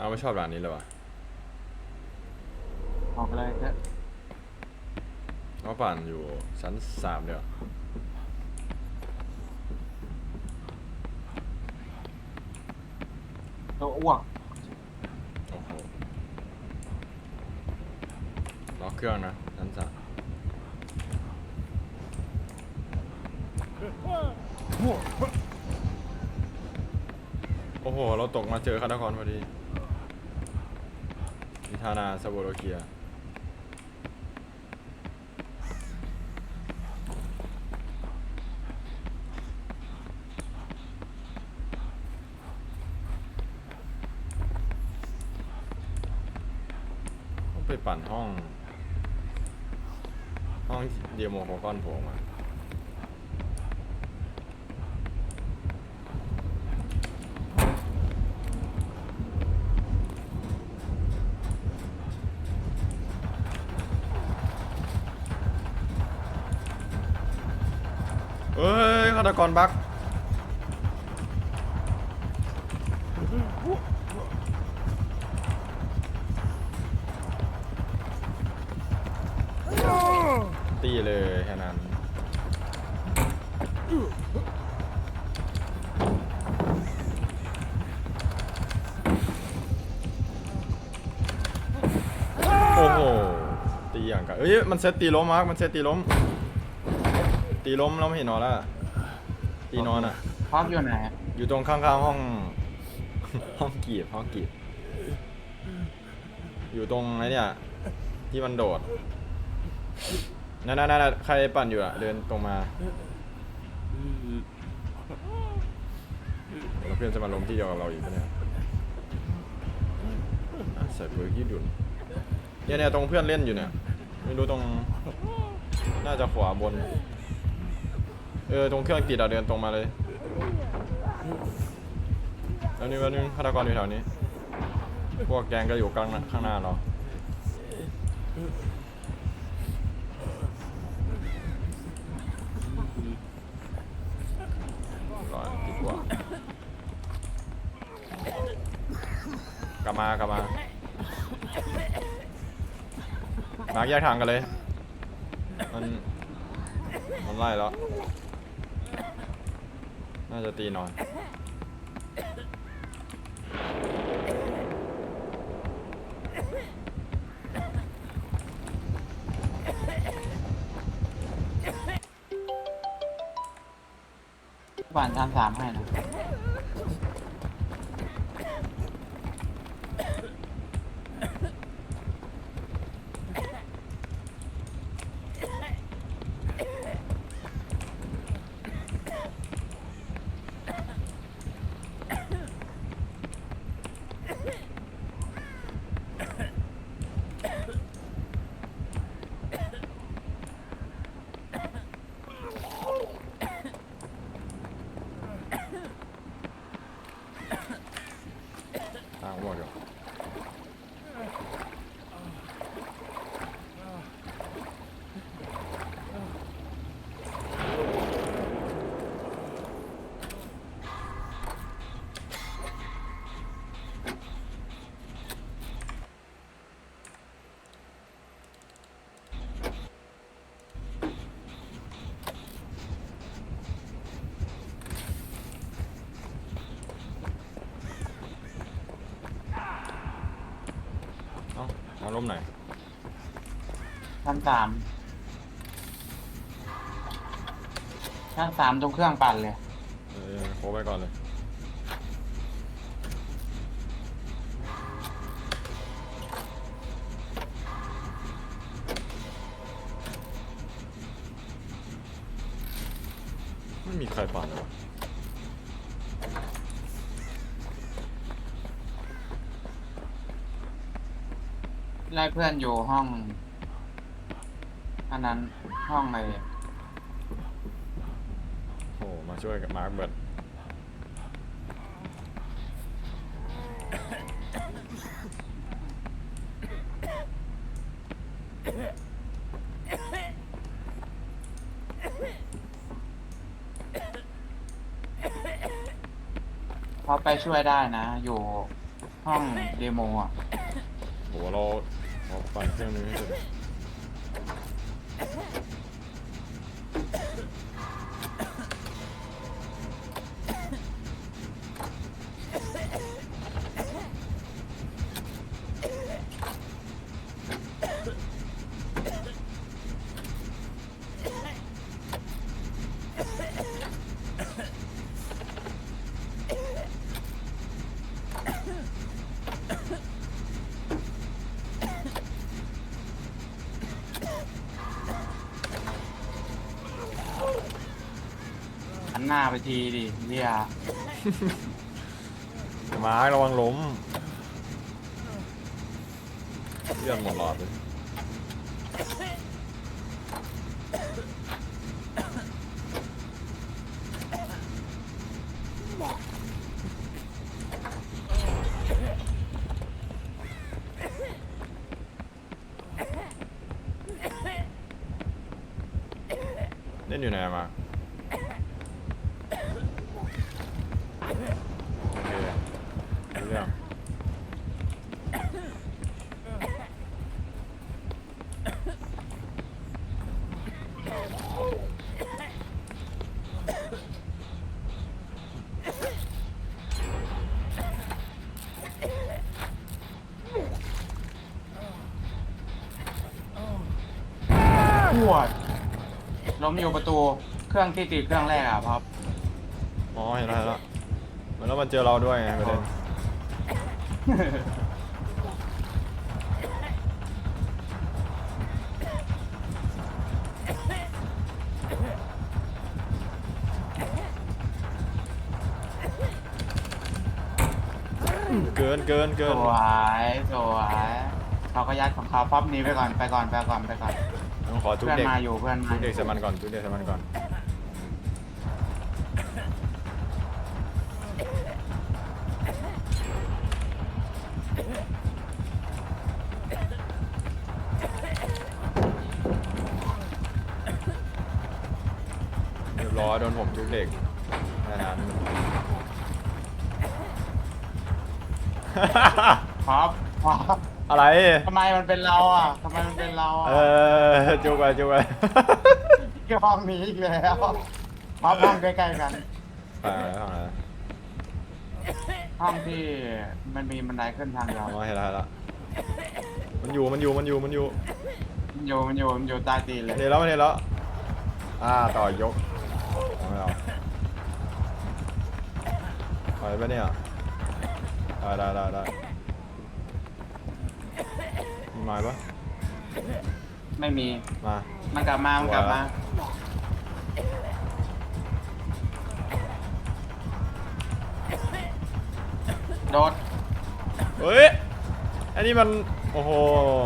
เอาไม่ชอบด่านนี้เลยวะออกเลยเถอะเขาปั่นอยู่ชั้นสามเดียวตัวอ้วกโอ้โหล็อกเครื่องนะชั้นสามโอ้โห เราตกมาเจอคาตาคอนพอดี มิทานาสโบโลเกีย ต้องไปปั่นห้อง ห้องเดียโมของก้อนโผล่มา เฮ้ยฆาตกรบักตีเลยแค่นั้นโอ้โหตีอย่างกันเอ้ยมันเซตตีล้มมาร์กมันเซตตีล้มตีล้มแล้วไม่เห็นนอนแล้วอะ ตีนอนอะพร้อมอยู่ไหนอะอยู่ตรงข้างๆห้อง ห้องกีบห้องกีบ อยู่ตรงไอ้เนี่ย ที่มันโดดนั่นนั่นนั่นใครปั่นอยู่อะ เดินตรงมาแล้วเพื่อนจะมาล้มที่เดียวกับเราอีกปะเนี่ยอะใส่เบอร์ยืดหยุ่นเนี่ยเนี่ยตรงเพื่อนเล่นอยู่เนี่ย ไม่รู้ตรง น่าจะขวาบน เออตรงเครื่องติดอะเดินตรงมาเลยแล้วนี่วันนึงฆาตกรอยู่แถวนี้ พวกแกงก็อยู่กลางข้างหน้าเราร้อยดีกว่ากลับมากลับมามาร์กแยกทางกันเลย มัน มันไล่แล้ว น่าจะตีนอนผ่านชั้นสามให้นะ ทางหมดอยู่เอ้าเอาล้ มไหนอยชั้นสามชั้นสามตรงเครื่องปั่นเลย เออโคไปก่อนเลยไม่มีใครปั่นเลยวะ ไล่เพื่อนอยู่ห้อง อันนั้นห้องอะไรโอ้มาช่วยกับมาร์คเบิร์ดเพอไปช่วยได้นะ อยู่ห้องเดโมอะ โหเรา เราปั่ หน้าไปทีดิเฮียมาระวังล้มเลื่องหมดหลอดเลย เล่นอยู่ไหนมาโอเครู้เรื่อง ปวด ล้มอยู่ประตูเครื่องที่ติดเครื่องแรกอะครับอ๋อเห็นแล้วเห็นแล้วเหมือนแล้วมันเจอเราด้วยไงประเด็นเกินเกินสเกินวยสวยเขาก็ยัดของเขาป๊อปหนี้ไปก่อนไปก่อนไปก่อนไปก่อน ต้องขอทุกเพื่อนเด็กมาอยู่เพื่อนมาทุกอเด็กยู่ใส่มันก่อนทุกเด็กใส่มันก่อนเรียบร้อยโดนผมทุกเด็กแค่นั้นป๊อปป๊อป อะไร ทำไมมันเป็นเราอะทำไมมันเป็นเราอะเออจุกไปจุกไปที่ห้องนี้อีกแล้วป๊อปห้องใกล้ๆกัน ไปแล้วทำอะไรห้องที่มันมีบันไดขึ้นทางเดียวเอามาเห็นแล้วเห็นแล้วมันอยู่มันอยู่มันอยู่มันอยู่มันอยู่มันอยู่มันอยู่ใต้ตีนเลย เห็นแล้วมันเห็นแล้วอ่าต่อยกเอาไม่เอาไปปะเนี่ยได้ได้ได้ได้ มีไม้ปะไม่มี มามันกลับมา มันกลับมา โดด เฮ้ยอันนี้มัน โอ้โห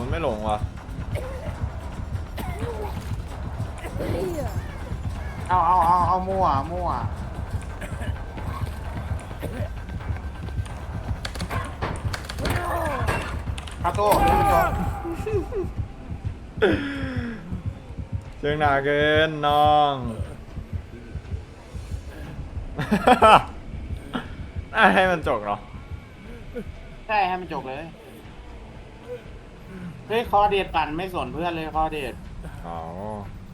มันไม่หลงว่ะเอาเอาเอาเอามั่ว มั่ว ครับตู้นี่มันโดน เชิงหนาเกินน้องน่าให้มันจกเนาะใช่ให้มันจบเลยเฮ้ยคอเดดปั่นไม่สนเพื่อนเลยคอเดดอ๋อ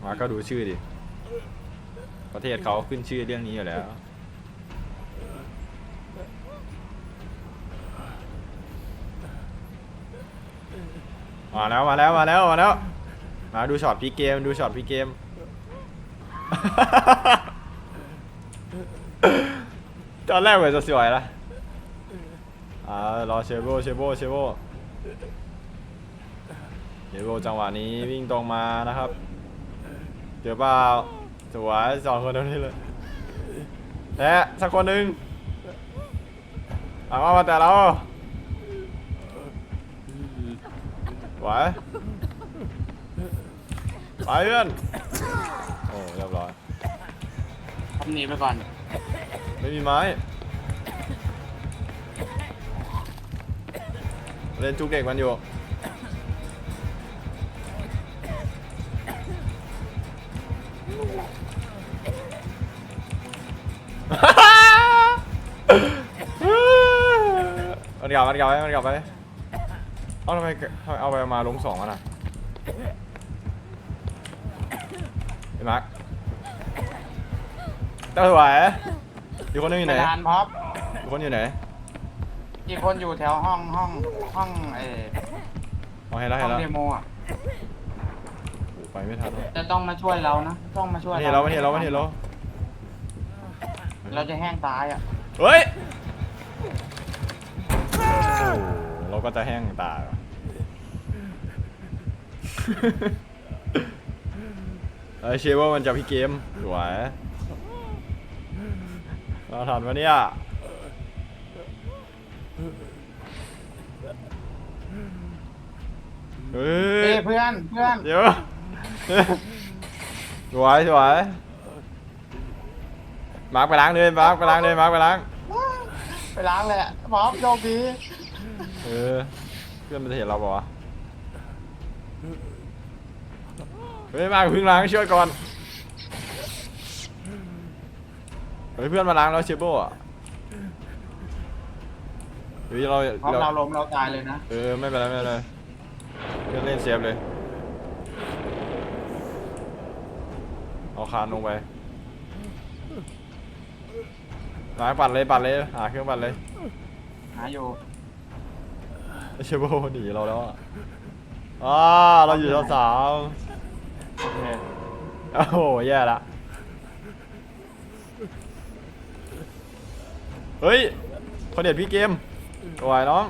มาก็ดูชื่อดิ ประเทศเขาขึ้นชื่อเรื่องนี้อยู่แล้ว มาแล้วมาแล้วมาแล้วมาแล้ว มาดูช็อตพีเกมดูช็อตพีเกม ตอนแรกเหมือนจะสวยละอ่ารอเชโบเชโบเชโบเชโบจังหวะนี้วิ่งตรงมานะครับ เจอเปล่าสวยสองคนตรงนี้เลยและสักคนหนึ่งเอามาแต่เรา ไหวไปเพื่อนโอ้เรียบร้อยทำหนีไปก่อนไม่มีไม้เล่นจุกเด็กมันอยู่วันกลับมันกลับไปมันกลับไป เอาทำไมทำไมเอาไปมาล้มสองมันอะไอ้มาร์คเจ้าสวยอีกคนนึงอยู่ไหนไปลานพร็อพอีกคนอยู่ไหนอีกคนอยู่แถวห้องห้องห้องเออเอาให้แล้วห้ให้องแล้วเดโมอะโอ้ไปไม่ทันแล้วจะต้องมาช่วยเรานะต้องมาช่วยไม่เห็นเราไม่เห็นเราไม่เห็นเราเราจะแห้งตายอะเฮ้ยโอ้โหเรา ก็จะแห้งตายว่ะไอเชฟว่ามันจะพี่เกมสวยเราทันวะเนี่ยเฮ้เอ้ยยเพื่อนเพื่อนเดี๋ยวสวยสวยมาร์กไปล้างเลยมาร์กไปล้างเลยมาร์กไปล้าง ไปล้างเลยอะพร็อพโชคดี เออ เพื่อนมันจะเห็นเราเปล่าวะเฮ้ยมาร์คเพึ่งล้างช่วยก่อน เฮ้ยเพื่อนมาล้างแล้วเชฟโบ้อะเฮ้ยเราพร้อมเราเราล้มเราตายเลยนะ เออไม่เป็นไรไม่เป็นไรเพื่อนเล่นเซฟเลย เอาคานลงไปมาร์คปัดเลยปัดเลยหาเครื่องปัดเลย หาอยู่ เชโบหนีเราแล้วอะอ่าเราอยู่ชั้นสามโอเคโอ้โหแย่ละเฮ้ยคนเด็ดพี่เกมไหวน้อง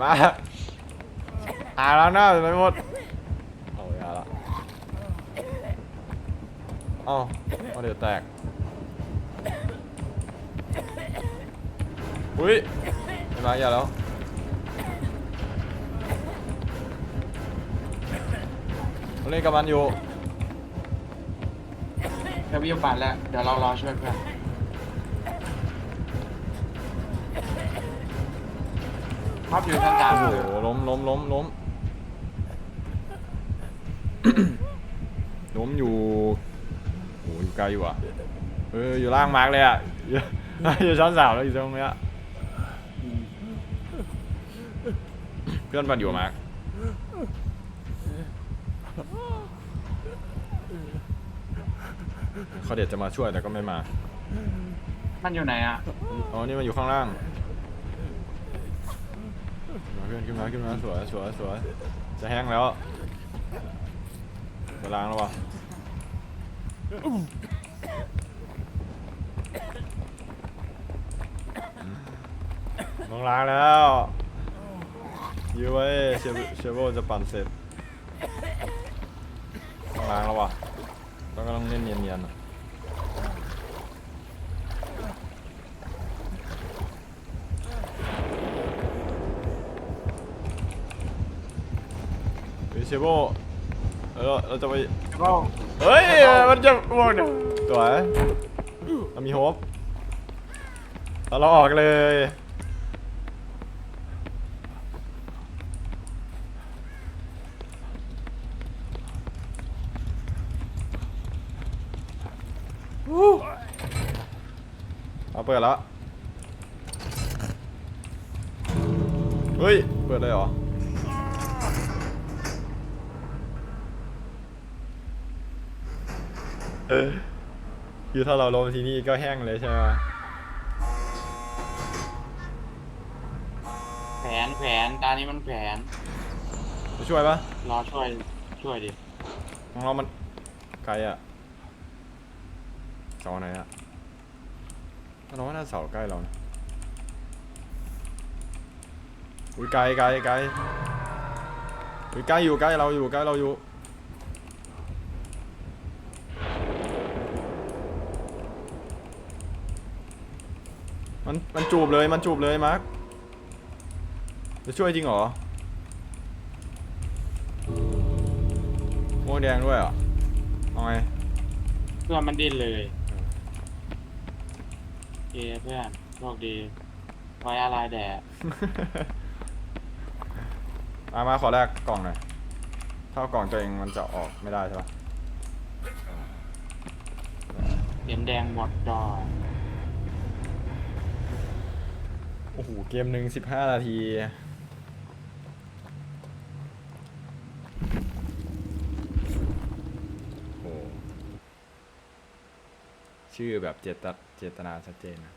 มาอ่าล้างหน้าไปหมดเอาอย่าละเอ้าเอาเดี๋ยวแตก อุ้ยไม่มาอย่าแล้วผมเล่นกับมันอยู่เดี๋ยววิวปัดแล้วเดี๋ยวเรารอช่วยเพื่อนพร็อพอยู่ชั้นสามโอ้โหล้มล้มล้มล้มล้มอยู่โอ้โหอยู่ไกลอยู่อะเอออยู่ล่างมาร์กเลยอะอยู่อยู่ชั้นสามแล้วอยู่ตรงเนี้ย พื่อนมันอยู่มาร์กเขาเด็ดจะมาช่วยแต่ก็ไม่มา มันอยู่ไหนอะ อ๋อ นี่มันอยู่ข้างล่าง มาเพื่อนขึ้นมาขึ้นมาสวยสวยสวยจะแห้งแล้วจะล้างแล้ววะต้องล้างแล้ว ยื้อไว้เชฟเชฟโบจะปั่นเสร็จต้องล้างแล้ววะต้องก็ต้องเล่นเนียนๆอะเฮ้ยเชโบเออเราจะไปก็เฮ้ยมันจะมองเนี่ยสวยเรามีโฮปเราเราออกเลย เอาเปิดแล้ว เฮ้ย เปิดเลยเหรอ เออคือถ้าเราลงทีนี่ก็แห้งเลยใช่ไหมแผนแผนตานี้มันแผน จะช่วยปะรอช่วย ช่วยดิ ของเรามันไกลอะเสาไหนอะ เราว่าน่าเสาใกล้เรานะอุ้ยไกลไกลไกลอุ้ยใกล้อยู่ใกล้เราอยู่ใกล้เราอยู่มันมันจูบเลยมันจูบเลยมาร์คจะช่วยจริงเหรอโม่แดงด้วยเหรอเอาไงเพื่อมันดิ้นเลย เคเพื่อนโชคดี ไว้อะไรแดดมามาขอแรกกล่องหน่อยถ้าเอากล่องตัวเองมันจะออกไม่ได้ใช่ปะเห็นแดงหมดจอโอ้โห เกมหนึ่งสิบห้านาที โอ้โห ชื่อแบบเจตเจตนาชัดเจนนะ